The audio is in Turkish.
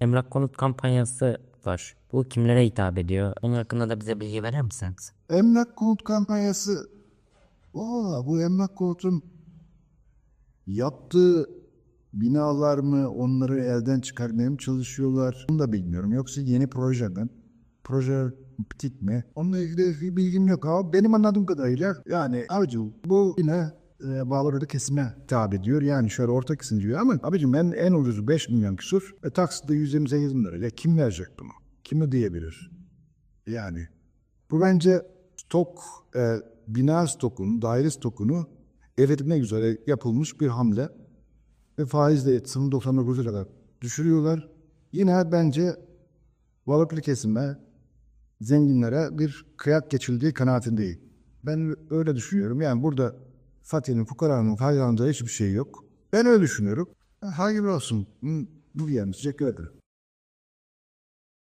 Emlak konut kampanyası var. Bu kimlere hitap ediyor? Onun hakkında da bize bilgi verir misiniz? Emlak konut kampanyası. Valla bu emlak konutun yaptığı binalar mı onları elden çıkarmaya mı çalışıyorlar? Bunu da bilmiyorum. Yoksa yeni projeden proje bitik mi? Onunla ilgili bir bilgim yok ama benim anladığım kadarıyla yani abicim bu yine e, bağları kesime tabi ediyor. Yani şöyle orta kesim diyor ama abicim en, en ucuzu 5 milyon küsur. E, takside 128 bin lirayla kim verecek bunu? Kim ödeyebilir? Yani bu bence stok, e, bina stokunu, daire stokunu eritmek üzere yapılmış bir hamle. Ve faizle sınır 99'a kadar düşürüyorlar. Yine bence varlıklı kesime, zenginlere bir kıyak geçildiği kanaatindeyim. Ben öyle düşünüyorum. Yani burada Fatih'in, fukaranın faydalanacağı hiçbir şey yok. Ben öyle düşünüyorum. Hayırlı olsun. Hı, Bu teşekkür ederim.